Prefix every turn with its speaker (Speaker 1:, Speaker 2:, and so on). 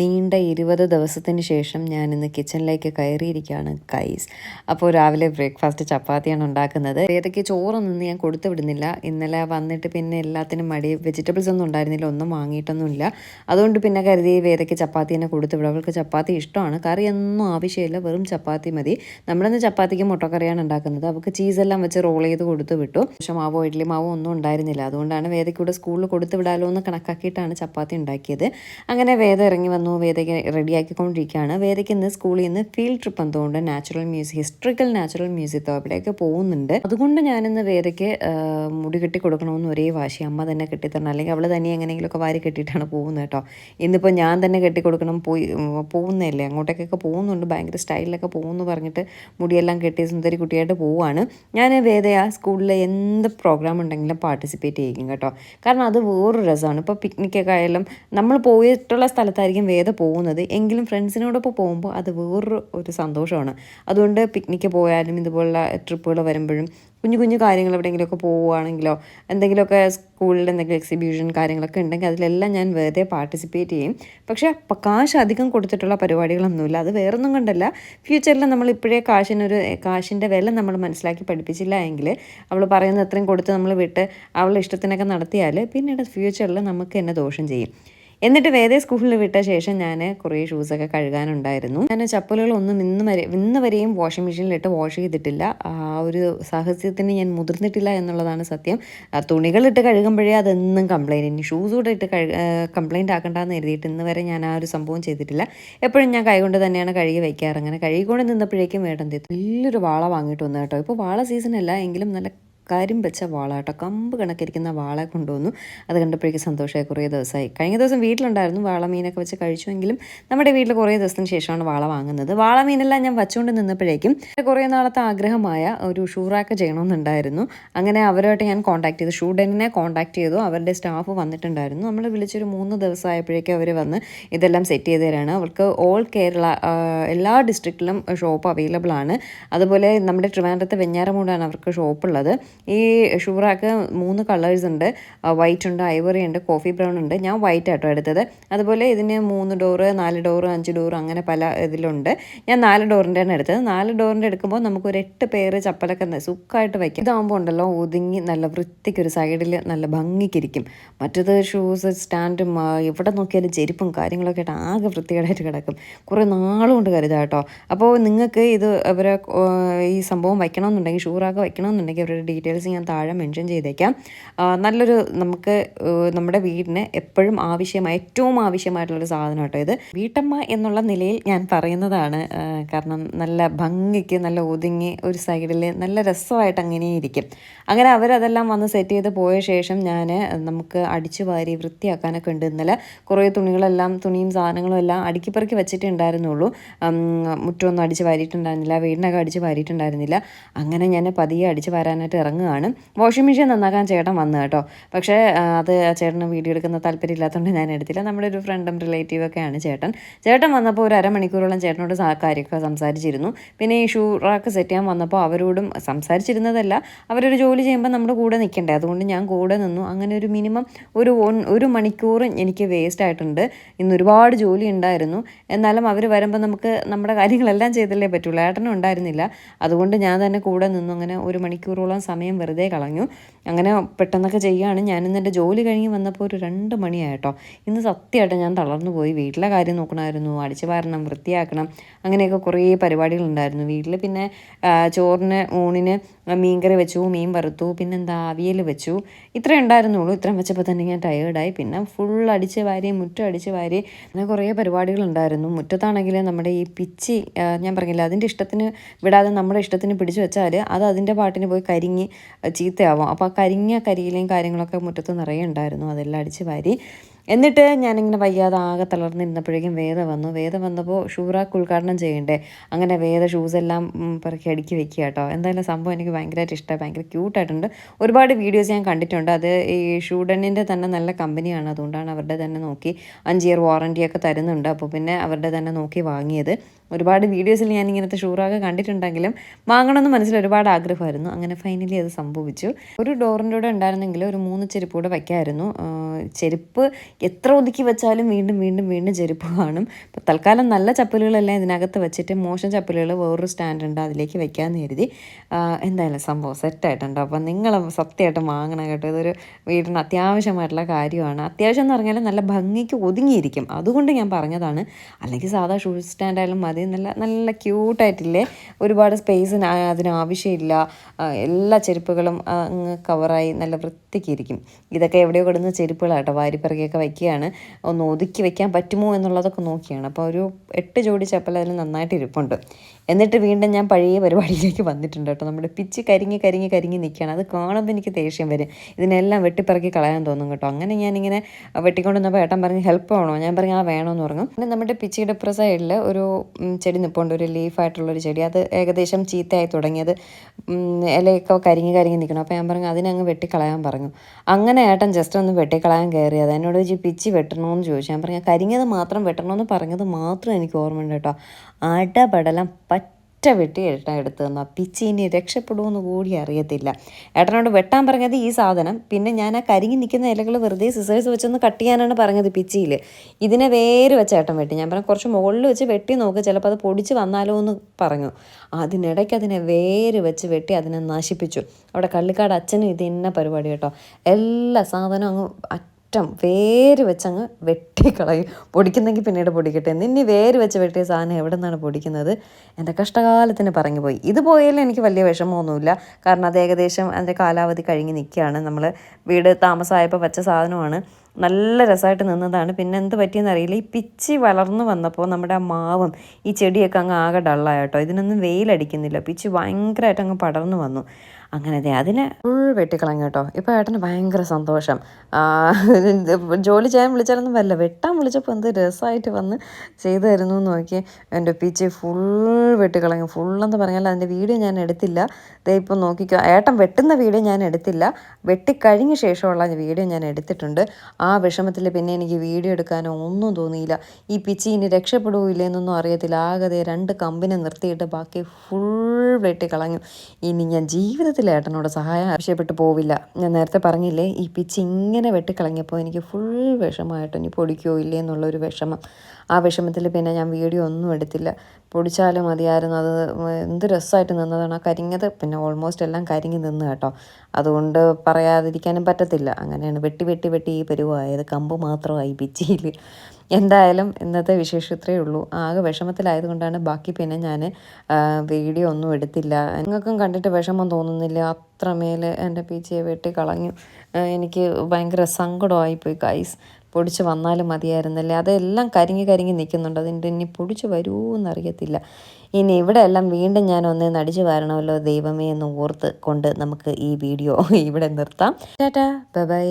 Speaker 1: നീണ്ട ഇരുപത് ദിവസത്തിന് ശേഷം ഞാൻ ഇന്ന് കിച്ചണിലേക്ക് കയറിയിരിക്കുകയാണ് കൈസ് അപ്പോൾ രാവിലെ ബ്രേക്ക്ഫാസ്റ്റ് ചപ്പാത്തിയാണ് ഉണ്ടാക്കുന്നത്. ഏതൊക്കെ ചോറൊന്നും ഞാൻ കൊടുത്തു വിടുന്നില്ല. ഇന്നലെ വന്നിട്ട് പിന്നെ എല്ലാത്തിനും മടി. വെജിറ്റബിൾസ് ഒന്നും ഉണ്ടായിരുന്നില്ല. ഒന്നും വാങ്ങിയിട്ടൊന്നുമില്ല. അതുകൊണ്ട് പിന്നെ കരുതി വേദയ്ക്ക് ചപ്പാത്തി തന്നെ കൊടുത്തു വിടും. അവൾക്ക് ചപ്പാത്തി ഇഷ്ടമാണ്. കറിയൊന്നും ആവശ്യമില്ല. വെറും ചപ്പാത്തി മതി. നമ്മളിന്ന് ചപ്പാത്തിക്ക് മുട്ടക്കറിയാണ് ഉണ്ടാക്കുന്നത്. അവൾക്ക് ചീസെല്ലാം വെച്ച് റോൾ ചെയ്ത് കൊടുത്തു വിട്ടു. പക്ഷേ മാവോ ഇഡ്ഡലി മാവോ ഒന്നും ഉണ്ടായിരുന്നില്ല. അതുകൊണ്ടാണ് വേദയ്ക്കൂടെ സ്കൂളിൽ കൊടുത്തു വിടാലോ എന്ന് കണക്കാക്കിയിട്ടാണ് ചപ്പാത്തി ഉണ്ടാക്കിയത്. അങ്ങനെ വേദ ഇറങ്ങി വന്നു. വേദയ്ക്ക് റെഡിയാക്കിക്കൊണ്ടിരിക്കുകയാണ്. വേദയ്ക്ക് ഇന്ന് സ്കൂളിൽ നിന്ന് ഫീൽഡ് ട്രിപ്പ് എന്തുകൊണ്ട് നാച്ചുറൽ മ്യൂസിയം ഹിസ്റ്ററിക്കൽ നാച്ചുറൽ മ്യൂസിയത്തോ അവിടെയൊക്കെ പോകുന്നുണ്ട്. അതുകൊണ്ട് ഞാനിന്ന് വേദയ്ക്ക് മുടി കെട്ടി കൊടുക്കണമെന്ന് ഒരേ വാശി അമ്മ തന്നെ കെട്ടിത്തരണം. അല്ലെങ്കിൽ അവൾ തന്നെ എങ്ങനെയെങ്കിലുമൊക്കെ വാരി കെട്ടിയിട്ടാണ് പോകുന്നത് കേട്ടോ. ഇന്നിപ്പോൾ ഞാൻ തന്നെ കെട്ടി കൊടുക്കണം പോയി പോകുന്നതല്ലേ? അങ്ങോട്ടേക്കൊക്കെ പോകുന്നുണ്ട് ഭയങ്കര സ്റ്റൈലിലൊക്കെ പോകുന്നു പറഞ്ഞിട്ട് മുടിയെല്ലാം കെട്ടി സുന്ദരി കുട്ടിയായിട്ട് പോവുകയാണ് ഞാൻ വേദയ സ്കൂളിലെ എന്ത് പ്രോഗ്രാം ഉണ്ടെങ്കിലും പാർട്ടിസിപ്പേറ്റ് ചെയ്യും കേട്ടോ. കാരണം അത് വേറൊരു രസമാണ്. ഇപ്പോൾ പിക്നിക്കൊക്കെ ആയാലും നമ്മൾ പോയിട്ടുള്ള സ്ഥലത്തായിരിക്കും വേദ പോകുന്നത്. എങ്കിലും ഫ്രണ്ട്സിനോടൊപ്പം പോകുമ്പോൾ അത് വേറൊരു ഒരു സന്തോഷമാണ്. അതുകൊണ്ട് പിക്നിക്ക് പോയാലും ഇതുപോലുള്ള ട്രിപ്പുകൾ വരുമ്പോഴും കുഞ്ഞു കുഞ്ഞു കാര്യങ്ങൾ എവിടെയെങ്കിലുമൊക്കെ പോവുകയാണെങ്കിലോ എന്തെങ്കിലുമൊക്കെ സ്കൂളിൽ എന്തെങ്കിലും എക്സിബിഷൻ കാര്യങ്ങളൊക്കെ ഉണ്ടെങ്കിൽ അതിലെല്ലാം ഞാൻ വെറുതെ പാർട്ടിസിപ്പേറ്റ് ചെയ്യും. പക്ഷേ കാശ് അധികം കൊടുത്തിട്ടുള്ള പരിപാടികളൊന്നുമില്ല. അത് വേറൊന്നും കൊണ്ടല്ല. ഫ്യൂച്ചറിൽ നമ്മൾ ഇപ്പോഴേ കാശിനൊരു കാശിന്റെ വില നമ്മൾ മനസ്സിലാക്കി പഠിപ്പിച്ചില്ല എങ്കിൽ അവൾ പറയുന്ന അത്രയും കൊടുത്ത് നമ്മൾ വിട്ട് അവളുടെ ഇഷ്ടത്തിനൊക്കെ നടത്തിയാൽ പിന്നീട് ഫ്യൂച്ചറിൽ നമുക്ക് തന്നെ ദോഷം ചെയ്യും. എന്നിട്ട് വേറെ സ്കൂളിൽ വിട്ട ശേഷം ഞാൻ കുറേ ഷൂസൊക്കെ കഴുകാനുണ്ടായിരുന്നു. ഞാൻ ചപ്പലുകളൊന്നും ഇന്ന് വരെ ഇന്ന് വരെയും വാഷിംഗ് മെഷീനിലിട്ട് വാഷ് ചെയ്തിട്ടില്ല. ആ ഒരു സാഹസ്യത്തിന് ഞാൻ മുതിർന്നിട്ടില്ല എന്നുള്ളതാണ് സത്യം. തുണികളിട്ട് കഴുകുമ്പോഴേ അതെന്നും കംപ്ലൈന്റ് ഇനി ഷൂസ് കൂടെ ഇട്ട് കഴു കംപ്ലൈന്റ് ആക്കണ്ടെന്ന് എഴുതിയിട്ട് ഇന്ന് വരെ ഞാൻ ആ ഒരു സംഭവം ചെയ്തിട്ടില്ല. എപ്പോഴും ഞാൻ കൈകൊണ്ട് തന്നെയാണ് കഴുകി വയ്ക്കാറ് അങ്ങനെ കഴുകിക്കൊണ്ട് നിന്നപ്പോഴേക്കും തീർത്തു വലിയൊരു വാള വാങ്ങിയിട്ട് വന്നു കേട്ടോ. ഇപ്പോൾ വാള സീസൺ അല്ല എങ്കിലും നല്ല കാര്യം വെച്ച വാള കേട്ടോ കമ്പ് കണക്കിരിക്കുന്ന വാള കൊണ്ടുവന്നു. അത് കണ്ടപ്പോഴേക്കും സന്തോഷമായി കുറേ ദിവസമായി. കഴിഞ്ഞ ദിവസം വീട്ടിലുണ്ടായിരുന്നു വാള മീനൊക്കെ വെച്ച് കഴിച്ചുവെങ്കിലും നമ്മുടെ വീട്ടിൽ കുറേ ദിവസത്തിന് ശേഷമാണ് വാള വാങ്ങുന്നത്. വാള മീനെല്ലാം ഞാൻ വച്ചുകൊണ്ട് നിന്നപ്പോഴേക്കും കുറേ നാളത്തെ ആഗ്രഹമായ ഒരു ഷൂറാക്ക് ചെയ്യണമെന്നുണ്ടായിരുന്നു. അങ്ങനെ അവരുമായിട്ട് ഞാൻ കോൺടാക്ട് ചെയ്തു. ഷൂഡനിനെ കോൺടാക്ട് ചെയ്തു. അവരുടെ സ്റ്റാഫ് വന്നിട്ടുണ്ടായിരുന്നു. നമ്മൾ വിളിച്ചൊരു മൂന്ന് ദിവസമായപ്പോഴേക്കും അവർ വന്ന് ഇതെല്ലാം സെറ്റ് ചെയ്ത് തരാണ്. അവർക്ക് ഓൾ കേരള എല്ലാ ഡിസ്ട്രിക്റ്റിലും ഷോപ്പ് അവൈലബിൾ ആണ്. അതുപോലെ നമ്മുടെ ട്രിവാൻഡ്രത്തെ വെഞ്ഞാറമൂടാണ് അവർക്ക് ഷോപ്പുള്ളത് ഈ ഷൂറാക്ക് മൂന്ന് കളേഴ്സ് ഉണ്ട്. വൈറ്റ് ഉണ്ട് ഐവറി ഉണ്ട് കോഫി ബ്രൗൺ ഉണ്ട്. ഞാൻ വൈറ്റ് ആട്ടോ എടുത്തത്. അതുപോലെ ഇതിന് മൂന്ന് ഡോറ് നാല് ഡോറ് അഞ്ച് ഡോറ് അങ്ങനെ പല ഇതിലുണ്ട്. ഞാൻ നാല് ഡോറിന്റെയാണ് എടുത്തത്. നാല് ഡോറിന്റെ എടുക്കുമ്പോൾ നമുക്ക് ഒരു എട്ട് പേര് ചപ്പലൊക്കെ സുഖമായിട്ട് വയ്ക്കും ഇതാകുമ്പോൾ ഉണ്ടല്ലോ ഒതുങ്ങി നല്ല വൃത്തിക്ക് ഒരു സൈഡിൽ നല്ല ഭംഗിക്കിരിക്കും മറ്റത് ഷൂസ് സ്റ്റാൻഡും എവിടെ നോക്കിയാലും ചെരുപ്പും കാര്യങ്ങളൊക്കെ ആയിട്ട് ആകെ വൃത്തികേടായിട്ട് കിടക്കും. കുറേ നാളും കൊണ്ട് കരുതാം കേട്ടോ അപ്പോൾ നിങ്ങൾക്ക് ഇത് അവരെ ഈ സംഭവം വയ്ക്കണമെന്നുണ്ടെങ്കിൽ ഷൂറാക്ക് വയ്ക്കണമെന്നുണ്ടെങ്കിൽ അവരുടെ ഡീറ്റെയിൽസ് ഞാൻ താഴെ മെൻഷൻ ചെയ്തേക്കാം. നല്ലൊരു നമുക്ക് നമ്മുടെ വീടിന് എപ്പോഴും ആവശ്യമായ ഏറ്റവും ആവശ്യമായിട്ടുള്ളൊരു സാധനം കേട്ടോ ഇത്. വീട്ടമ്മ എന്നുള്ള നിലയിൽ ഞാൻ പറയുന്നതാണ് കാരണം നല്ല ഭംഗിക്ക് നല്ല ഒതുങ്ങി ഒരു സൈഡിൽ നല്ല രസമായിട്ട് അങ്ങനെ ഇരിക്കും. അങ്ങനെ അവരതെല്ലാം വന്ന് സെറ്റ് ചെയ്ത് പോയ ശേഷം ഞാൻ നമുക്ക് അടിച്ചു വാരി വൃത്തിയാക്കാനൊക്കെ ഉണ്ട്. ഇന്നലെ കുറേ തുണികളെല്ലാം തുണിയും സാധനങ്ങളും എല്ലാം അടുക്കിപ്പറക്കി വെച്ചിട്ടുണ്ടായിരുന്നുള്ളൂ. മുറ്റമൊന്നും അടിച്ച് വാരിയിട്ടുണ്ടായിരുന്നില്ല വീടിനൊക്കെ അടിച്ച് വാരിയിട്ടുണ്ടായിരുന്നില്ല. അങ്ങനെ ഞാൻ പതിയെ അടിച്ച് വാരാനായിട്ട് ഇറങ്ങുകയാണ് വാഷിംഗ് മെഷീൻ നന്നാക്കാൻ ചേട്ടൻ വന്നു കേട്ടോ. പക്ഷേ അത് ചേട്ടന് വീഡിയോ എടുക്കുന്ന താല്പര്യം ഇല്ലാത്തതുകൊണ്ട് ഞാൻ എടുത്തില്ല. നമ്മുടെ ഒരു ഫ്രണ്ടും റിലേറ്റീവ് ഒക്കെയാണ് ചേട്ടൻ. ചേട്ടൻ വന്നപ്പോൾ ഒരു അരമണിക്കൂറോളം ചേട്ടനോട് കാര്യമൊക്കെ സംസാരിച്ചിരുന്നു. പിന്നെ ഈ ഷൂ റാക്ക് സെറ്റ് ചെയ്യാൻ വന്നപ്പോൾ അവരോടും സംസാരിച്ചിരുന്നതല്ല. അവരൊരു ജോലി ചെയ്യുമ്പോൾ നമ്മുടെ കൂടെ നിൽക്കണ്ടേ? അതുകൊണ്ട് ഞാൻ കൂടെ നിന്നു. അങ്ങനെ ഒരു മിനിമം ഒരു ഒരു മണിക്കൂർ എനിക്ക് വേസ്റ്റ് ആയിട്ടുണ്ട്. ഇന്ന് ഒരുപാട് ജോലി ഉണ്ടായിരുന്നു. എന്നാലും അവർ വരുമ്പോൾ നമുക്ക് നമ്മുടെ കാര്യങ്ങളെല്ലാം ചെയ്തല്ലേ പറ്റുള്ളൂ. ഏട്ടനും ഉണ്ടായിരുന്നില്ല. അതുകൊണ്ട് ഞാൻ തന്നെ കൂടെ നിന്നു. അങ്ങനെ ഒരു മണിക്കൂറോളം സമയം വെറുതെ കളഞ്ഞു. അങ്ങനെ പെട്ടെന്നൊക്കെ ചെയ്യുകയാണ്. ഞാനിന്ന് എന്റെ ജോലി കഴിഞ്ഞ് വന്നപ്പോൾ ഒരു രണ്ട് മണിയായിട്ടോ. ഇന്ന് സത്യമായിട്ട് ഞാൻ തളർന്നു പോയി. വീട്ടിലെ കാര്യം നോക്കണമായിരുന്നു. അടിച്ചു വാരണം വൃത്തിയാക്കണം അങ്ങനെയൊക്കെ കുറേ പരിപാടികളുണ്ടായിരുന്നു വീട്ടിൽ പിന്നെ ചോറിന് ഊണിന് മീൻകറി വെച്ചു മീൻ വറുത്തു പിന്നെന്താ അവിയൽ വെച്ചു. ഇത്രേ ഉണ്ടായിരുന്നുള്ളൂ. ഇത്രയും വെച്ചപ്പോൾ തന്നെ ഞാൻ ടയേർഡായി പിന്നെ ഫുൾ അടിച്ച് വാരി മുറ്റം അടിച്ച് വാരി അങ്ങനെ കുറേ പരിപാടികളുണ്ടായിരുന്നു മുറ്റത്താണെങ്കിൽ നമ്മുടെ ഈ പിച്ചി ഞാൻ പറഞ്ഞില്ല അതിന്റെ ഇഷ്ടത്തിന് വിടാതെ നമ്മുടെ ഇഷ്ടത്തിന് പിടിച്ചു വെച്ചാൽ അത് അതിന്റെ പാട്ടിന് പോയി കരിങ്ങി ചീത്തയാവും. അപ്പോൾ ആ കരിഞ്ഞ കരിയിലേയും കാര്യങ്ങളൊക്കെ മുറ്റത്ത് നിറയെ ഉണ്ടായിരുന്നു. അതെല്ലാം അടിച്ച് വാരി എന്നിട്ട് ഞാനിങ്ങനെ വയ്യാതെ ആകെ തളർന്നിരുന്നപ്പോഴേക്കും വേദ വന്നു. വേദ വന്നപ്പോൾ ഷൂറാക്ക് ഉദ്ഘാടനം ചെയ്യണ്ടേ? അങ്ങനെ വേദ ഷൂസ് എല്ലാം പറക്കി അടുക്കി വെക്കുക കേട്ടോ. എന്തായാലും സംഭവം എനിക്ക് ഭയങ്കരമായിട്ട് ഇഷ്ടമായി ഭയങ്കര ക്യൂട്ടായിട്ടുണ്ട് ഒരുപാട് വീഡിയോസ് ഞാൻ കണ്ടിട്ടുണ്ട്. അത് ഈ ഷൂഡനിന്റെ തന്നെ നല്ല കമ്പനിയാണ് അതുകൊണ്ടാണ് അവരുടെ തന്നെ നോക്കി അഞ്ച് ഇയർ വാറന്റിയൊക്കെ തരുന്നുണ്ട്. അപ്പോൾ പിന്നെ അവരുടെ തന്നെ നോക്കി വാങ്ങിയത്. ഒരുപാട് വീഡിയോസിൽ ഞാൻ ഇങ്ങനത്തെ ഷൂറാക്ക് കണ്ടിട്ടുണ്ടെങ്കിലും വാങ്ങണമെന്ന് മനസ്സിൽ ഒരുപാട് ആഗ്രഹമായിരുന്നു. അങ്ങനെ ഫൈനലി അത് സംഭവിച്ചു. ഒരു ഡോറിന്റെ കൂടെ ഉണ്ടായിരുന്നെങ്കിൽ ഒരു മൂന്ന് ചെരുപ്പ് കൂടെ വയ്ക്കാമായിരുന്നു ആ, ചെരുപ്പ് എത്ര ഒതുക്കി വെച്ചാലും വീണ്ടും വീണ്ടും വീണ്ടും ചെരുപ്പ് കാണും. അപ്പോൾ തൽക്കാലം നല്ല ചപ്പലുകളെല്ലാം ഇതിനകത്ത് വെച്ചിട്ട് മോശം ചപ്പലുകൾ വേറൊരു സ്റ്റാൻഡ് ഉണ്ട് അതിലേക്ക് വെക്കാമെന്ന് കരുതി. എന്തായാലും സംഭവം സെറ്റായിട്ടുണ്ട് അപ്പോൾ നിങ്ങൾ സത്യമായിട്ട് വാങ്ങണം കേട്ടോ. ഇതൊരു വീടിന് അത്യാവശ്യമായിട്ടുള്ള കാര്യമാണ്. അത്യാവശ്യം എന്ന് പറഞ്ഞാൽ നല്ല ഭംഗിക്ക് ഒതുങ്ങിയിരിക്കും. അതുകൊണ്ട് ഞാൻ പറഞ്ഞതാണ്. അല്ലെങ്കിൽ സാധാ ഷൂ സ്റ്റാൻഡായാലും മതി. നല്ല നല്ല ക്യൂട്ടായിട്ടില്ലേ ഒരുപാട് സ്പേസിന് അതിന് ആവശ്യമില്ല. എല്ലാ ചെരുപ്പുകളും അങ്ങ് കവറായി നല്ല വൃത്തിക്ക് ഇരിക്കും. ഇതൊക്കെ എവിടെയോ കിടന്ന് ചെരുപ്പുകളാട്ടോ. വാരിപ്പിറകിയൊക്കെ വയ്ക്കുകയാണ് ഒന്ന് ഒതുക്കി വെക്കാൻ പറ്റുമോ എന്നുള്ളതൊക്കെ നോക്കിയാണ്. അപ്പോൾ ഒരു എട്ട് ജോഡി ചപ്പൽ അതിൽ നന്നായിട്ട് ഇരിപ്പുണ്ട്. എന്നിട്ട് വീണ്ടും ഞാൻ പഴയ പരിപാടിയിലേക്ക് വന്നിട്ടുണ്ട് കേട്ടോ. നമ്മുടെ പിച്ച് കരിങ്ങി കരിങ്ങി കരിങ്ങി നിൽക്കുകയാണ്. അത് കാണുമ്പോൾ എനിക്ക് ദേഷ്യം വരും. ഇതിനെല്ലാം വെട്ടിപ്പിറക്കി കളയാൻ തോന്നും കേട്ടോ. അങ്ങനെ ഞാനിങ്ങനെ വെട്ടിക്കൊണ്ടുവന്നപ്പോൾ ഏട്ടൻ പറഞ്ഞ് ഹെൽപ്പ് വേണോ ഞാൻ പറഞ്ഞു ആ വേണമെന്ന് പറഞ്ഞു. പിന്നെ നമ്മുടെ പിച്ചിയുടെ ഇപ്പുറ സൈഡിൽ ഒരു ചെടി നിൽപ്പുണ്ട് ഒരു ലീഫായിട്ടുള്ളൊരു ചെടി. അത് ഏകദേശം ചീത്തയായി തുടങ്ങിയത് ഇലയൊക്കെ കരിങ്ങി കരിങ്ങി നിൽക്കണം അപ്പോൾ ഞാൻ പറഞ്ഞു അതിനങ്ങ് വെട്ടിക്കളയാൻ പറഞ്ഞു. അങ്ങനെ ഏട്ടൻ ജസ്റ്റ് ഒന്ന് വെട്ടിക്കളയാൻ കയറിയത്. എന്നോട് ചോദിച്ചു പിച്ചി വെട്ടണമെന്ന് ചോദിച്ചു. ഞാൻ പറഞ്ഞു കരിഞ്ഞത് മാത്രം വെട്ടണമെന്ന് പറഞ്ഞത് മാത്രം എനിക്ക് ഓർമ്മയുണ്ട് കേട്ടോ. അടപടലം പറ്റ വെട്ടി ഏട്ടൻ എടുത്തു തന്നു. പിച്ചി ഇനി രക്ഷപ്പെടുമെന്ന് കൂടി അറിയത്തില്ല. ഏട്ടനോട് വെട്ടാൻ പറഞ്ഞത് ഈ സാധനം. പിന്നെ ഞാൻ ആ കരിങ്ങി നിൽക്കുന്ന ഇലകൾ വെറുതെ സിസേഴ്സ് വെച്ചൊന്ന് കട്ട് ചെയ്യാനാണ് പറഞ്ഞത് പിച്ചിയിൽ ഇതിനെ വേര് വെച്ച് ഏട്ടൻ വെട്ടി. ഞാൻ പറഞ്ഞു കുറച്ച് മുകളിൽ വെച്ച് വെട്ടി നോക്ക് ചിലപ്പോൾ അത് പൊടിച്ച് വന്നാലോ എന്ന് പറഞ്ഞു. അതിനിടയ്ക്ക് അതിനെ വേര് വെച്ച് വെട്ടി അതിനെ നശിപ്പിച്ചു. അവിടെ കള്ളിക്കാട് അച്ഛനും ഇത് ഇന്ന പരിപാടി കേട്ടോ. എല്ലാ സാധനവും അങ്ങ് അറ്റം വേര് വെച്ചങ്ങ് വെട്ടിക്കളയും. പൊടിക്കുന്നെങ്കിൽ പിന്നീട് പൊടിക്കട്ടെ. നിന്നി വേര് വെച്ച് വെട്ടിയ സാധനം എവിടെ നിന്നാണ് പൊടിക്കുന്നത്? എന്റെ കഷ്ടകാലത്തിന് പറഞ്ഞു പോയി ഇത് പോയാലും എനിക്ക് വലിയ വിഷമമൊന്നുമില്ല. കാരണം അത് ഏകദേശം അതിന്റെ കാലാവധി കഴിഞ്ഞ് നിൽക്കുകയാണ്. നമ്മൾ വീട് താമസമായപ്പോൾ വെച്ച സാധനമാണ്. നല്ല രസമായിട്ട് നിന്നതാണ്. പിന്നെ എന്ത് പറ്റിയെന്ന് അറിയില്ല. ഈ പിച്ചി വളർന്നു വന്നപ്പോൾ നമ്മുടെ ആ മാവും ഈ ചെടിയൊക്കെ അങ്ങ് ആകെ ഡള്ളായിട്ടോ ഇതിനൊന്നും വെയിലടിക്കുന്നില്ല. പിച്ചി ഭയങ്കരമായിട്ട് അങ്ങ് പടർന്നു വന്നു. അങ്ങനെ ദേ അതിനെ ഫുൾ വെട്ടിക്കളഞ്ഞു കേട്ടോ. ഇപ്പോൾ ഏട്ടന് ഭയങ്കര സന്തോഷം. ജോലി ചെയ്യാൻ വിളിച്ചാലൊന്നും വല്ല വെട്ടാൻ വിളിച്ചപ്പോൾ എന്ത് രസമായിട്ട് വന്ന് ചെയ്തു തരുന്നു എന്ന് നോക്കി എന്റെ പിച്ചി ഫുൾ വെട്ടിക്കളഞ്ഞു. ഫുള്ളെന്ന് പറഞ്ഞാൽ അതിന്റെ വീഡിയോ ഞാൻ എടുത്തില്ല. ദേ ഇപ്പോൾ നോക്കിക്കോ. ഏട്ടൻ വെട്ടുന്ന വീഡിയോ ഞാൻ എടുത്തില്ല. വെട്ടിക്കഴിഞ്ഞ ശേഷമുള്ള വീഡിയോ ഞാൻ എടുത്തിട്ടുണ്ട്. ആ വിഷമത്തിൽ പിന്നെ എനിക്ക് വീഡിയോ എടുക്കാനോ ഒന്നും തോന്നിയില്ല. ഈ പിച്ചി ഇനി രക്ഷപ്പെടുകയില്ല എന്നൊന്നും അറിയത്തില്ല. ആകെ രണ്ട് കമ്പിനെ നിർത്തിയിട്ട് ബാക്കി ഫുൾ വെട്ടിക്കളഞ്ഞു. ഇനി ഞാൻ ജീവിതത്തിൽ ഏട്ടനോട് സഹായം ആവശ്യപ്പെട്ട് പോവില്ല. ഞാൻ നേരത്തെ പറഞ്ഞില്ലേ ഈ പിച്ച് ഇങ്ങനെ വെട്ടിക്കളഞ്ഞപ്പോൾ എനിക്ക് ഫുൾ വിഷമമായിട്ട് ഇനി പൊടിക്കോ ഇല്ലേ എന്നുള്ളൊരു വിഷമം. ആ വിഷമത്തിൽ പിന്നെ ഞാൻ വീഡിയോ ഒന്നും എടുത്തില്ല. പൊടിച്ചാലും മതിയായിരുന്നു. അത് എന്ത് രസമായിട്ട് നിന്നതാണ്. ആ കരിഞ്ഞത് പിന്നെ ഓൾമോസ്റ്റ് എല്ലാം കരിഞ്ഞ് നിന്ന് കേട്ടോ. അതുകൊണ്ട് പറയാതിരിക്കാനും പറ്റത്തില്ല. അങ്ങനെയാണ് വെട്ടി വെട്ടി വെട്ടി ഈ പരുവായത്. കമ്പ് മാത്രമായി പിച്ചിയിൽ എന്തായാലും ഇന്നത്തെ വിശേഷം ഇത്രയേ ഉള്ളൂ. ആകെ വിഷമത്തിലായതുകൊണ്ടാണ് ബാക്കി പിന്നെ ഞാൻ വീഡിയോ ഒന്നും എടുത്തില്ല. നിങ്ങൾക്കും കണ്ടിട്ട് വിഷമം തോന്നുന്നില്ല. അത്രമേൽ എന്റെ പീച്ചയെ വെട്ടി കളഞ്ഞു. എനിക്ക് ഭയങ്കര സങ്കടമായിപ്പോയി ഗൈസ് പൊടിച്ച് വന്നാലും മതിയായിരുന്നല്ലേ? അതെല്ലാം കരിങ്ങി കരിങ്ങി നിൽക്കുന്നുണ്ട്. അതിന്റെ ഇനി പൊടിച്ച് വരുമോയെന്നറിയത്തില്ല ഇനി ഇവിടെ എല്ലാം വീണ്ടും ഞാൻ ഒന്ന് നടിച്ചു വരണമല്ലോ ദൈവമേ എന്ന് ഓർത്ത് കൊണ്ട് നമുക്ക് ഈ വീഡിയോ ഇവിടെ നിർത്താം. Tata bye.